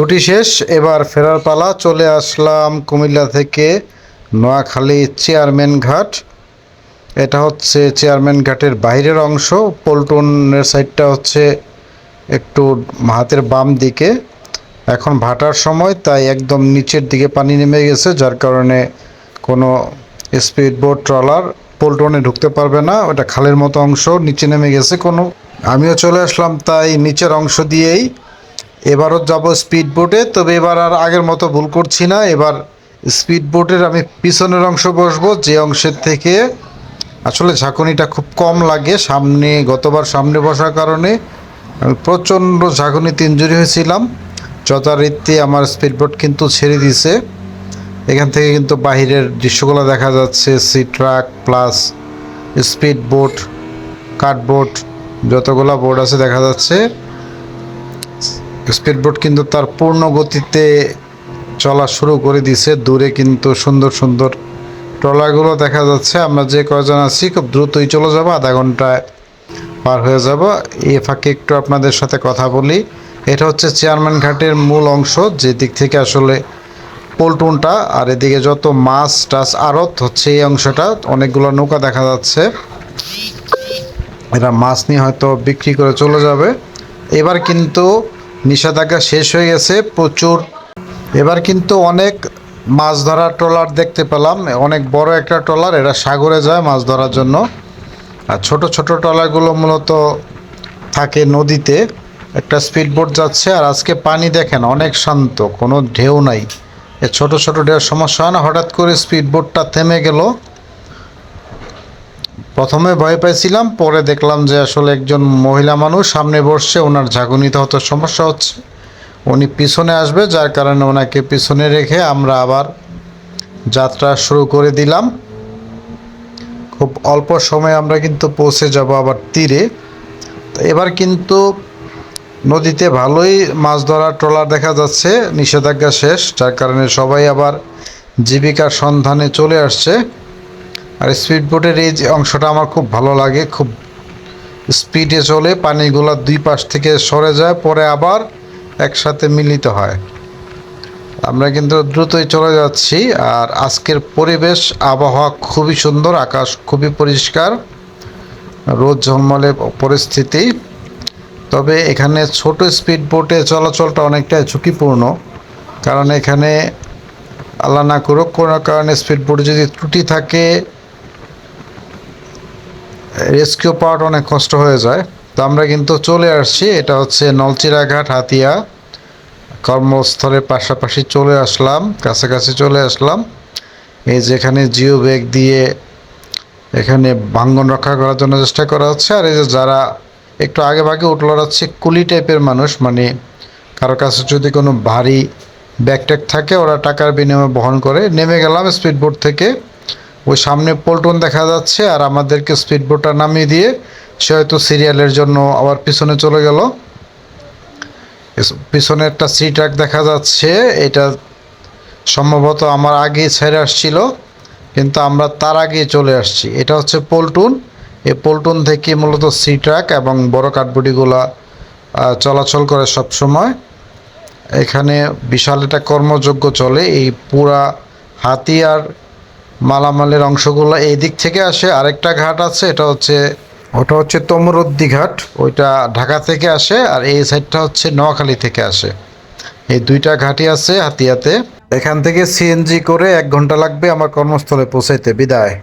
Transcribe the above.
ছুটি শেষ, এবার ফেরার পালা। চলে আসলাম কুমিল্লা থেকে নোয়াখালী চেয়ারম্যান ঘাট। এটা হচ্ছে চেয়ারম্যান ঘাটের বাইরের অংশ। পল্টনের সাইডটা হচ্ছে একটু হাতের বাম দিকে। এখন ভাটার সময়, তাই একদম নিচের দিকে পানি নেমে গেছে, যার কারণে কোনো স্পিড বোট, ট্রলার পল্টনে ঢুকতে পারবে না। ওটা খালের মতো অংশ, নিচে নেমে গেছে কোনো। আমিও চলে আসলাম তাই নিচের অংশ দিয়েই। এবারও যাব স্পিড বোটে তবে এবার আর আগের মতো ভুল করছি না। এবার স্পিড বোটের আমি পিছনের অংশ বসবো, যে অংশের থেকে আসলে ঝাঁকুনিটা খুব কম লাগে। সামনে, গতবার সামনে বসার কারণে আমি প্রচণ্ড ঝাঁকুনিতে ইঞ্জুরি হয়েছিলাম। যথারীতি আমার স্পিড বোট কিন্তু ছেড়ে দিছে এখান থেকে কিন্তু বাহিরের দৃশ্যগুলো দেখা যাচ্ছে sea truck plus speed boat কাঠবোট যতগুলো বোর্ড আছে দেখা যাচ্ছে। স্পিড বোট কিন্তু তার পূর্ণ গতিতে চলা শুরু করে দিছে দূরে কিন্তু সুন্দর সুন্দর ট্রলারগুলো দেখা যাচ্ছে। আমরা যে কয়জন আছি, খুব দ্রুতই চলে যাব। আধা ঘন্টায় পার হয়ে যাব। এ ফাঁকে একটু আপনাদের সাথে কথা বলি। এটা হচ্ছে চেয়ারম্যান ঘাটের মূল অংশ, যে দিক থেকে আসলে পল্টনটা। আর এদিকে যত মাছ টাছ আড়ত হচ্ছে এই অংশটা, অনেকগুলো নৌকা দেখা যাচ্ছে। এরা মাছ নিয়ে হয়তো বিক্রি করে চলে যাবে। এবার কিন্তু নিষেধাজ্ঞা শেষ হয়ে গেছে প্রচুর। এবার কিন্তু অনেক মাছ ধরার ট্রলার দেখতে পেলাম। অনেক বড় একটা ট্রলার এরা সাগরে যায় মাছ ধরার জন্য। আর ছোট ছোট ট্রলারগুলো মূলত থাকে নদীতে। একটা স্পিড বোট যাচ্ছে আর আজকে পানি দেখেন অনেক শান্ত, কোনো ঢেউ নাই। এ ছোট ছোট ঢেউ সমস্যা হয় না, হঠাৎ করে স্পিড বোটটা থেমে গেল। প্রথমে ভয় পাইছিলাম পরে দেখলাম যে আসলে একজন মহিলা মানুষ সামনে বসছে, ওনার ঝাঁকুনিতে হয়তো সমস্যা হচ্ছে। উনি পিছনে আসবে, যার কারণে ওনাকে পিছনে রেখে আমরা আবার যাত্রা শুরু করে দিলাম। খুব অল্প সময়ে আমরা কিন্তু পৌঁছে যাব আবার তীরে। এবার কিন্তু নদীতে ভালোই মাছ ধরার ট্রলার দেখা যাচ্ছে, নিষেধাজ্ঞা শেষ, যার কারণে সবাই আবার জীবিকার সন্ধানে চলে আসছে। আর স্পিড বোটের এই যে অংশটা আমার খুব ভালো লাগে, খুব স্পিডে চলে, পানিগুলো দুই পাশ থেকে সরে যায়, পরে আবার একসাথে মিলিত হয়। আমরা কিন্তু দ্রুতই চলে যাচ্ছি, আর আজকের পরিবেশ, আবহাওয়া খুবই সুন্দর, আকাশ খুবই পরিষ্কার, রোদ ঝলমলে পরিস্থিতি। তবে এখানে ছোট স্পিড বোটে চলাচলটা অনেকটাই ঝুঁকিপূর্ণ, কারণ এখানে আল্লাহ না করুক, কোনো কারণে স্পিড বোটে যদি ত্রুটি থাকে রেস্কিউ পাওয়াটা অনেক কষ্ট হয়ে যায়। তো আমরা কিন্তু চলে আসছি। এটা হচ্ছে নলচিরাঘাট, হাতিয়া। কর্মস্থলের পাশাপাশি চলে আসলাম, কাছাকাছি চলে আসলাম। এই যেখানে জিও ব্যাগ দিয়ে এখানে ভাঙ্গন রক্ষা করার জন্য চেষ্টা করা হচ্ছে। আর এই যে যারা একটু আগে ভাগে উঠল হচ্ছে কুলি টাইপের মানুষ মানে কারও কাছে যদি কোনো ভারী ব্যাগ ট্যাগ থাকে, ওরা টাকার বিনিময়ে বহন করে। নেমে গেলাম স্পিড বোট থেকে। ওই সামনে পল্টন দেখা যাচ্ছে আর আমাদেরকে স্পিড বোটটা নামিয়ে দিয়ে সে হয়তো সিরিয়ালের জন্য আবার পিছনে চলে গেল। পিছনে একটা সি ট্রাক দেখা যাচ্ছে, এটা সম্ভবত আমার আগেই ছেড়ে আসছিল, কিন্তু আমরা তার আগেই চলে আসছি। এটা হচ্ছে পল্টুন। এই পল্টুন থেকে মূলত সি ট্রাক এবং বড় কাঠবুটিগুলা চলাচল করে সব সময়। এখানে বিশাল একটা কর্মযোগ্য চলে, এই পুরা হাতিয়ার মালামালের অংশগুলো এই দিক থেকে আসে। আরেকটা ঘাট আছে, এটা হচ্ছে ওটা হচ্ছে তমরুদ্দি ঘাট। ওইটা ঢাকা থেকে আসে আর এই সাইডটা হচ্ছে নোয়াখালী থেকে আসে। এই দুইটা ঘাটই আছে হাতিয়াতে। এখান থেকে সিএনজি করে এক ঘণ্টা লাগবে আমার কর্মস্থলে পৌঁছাইতে। বিদায়।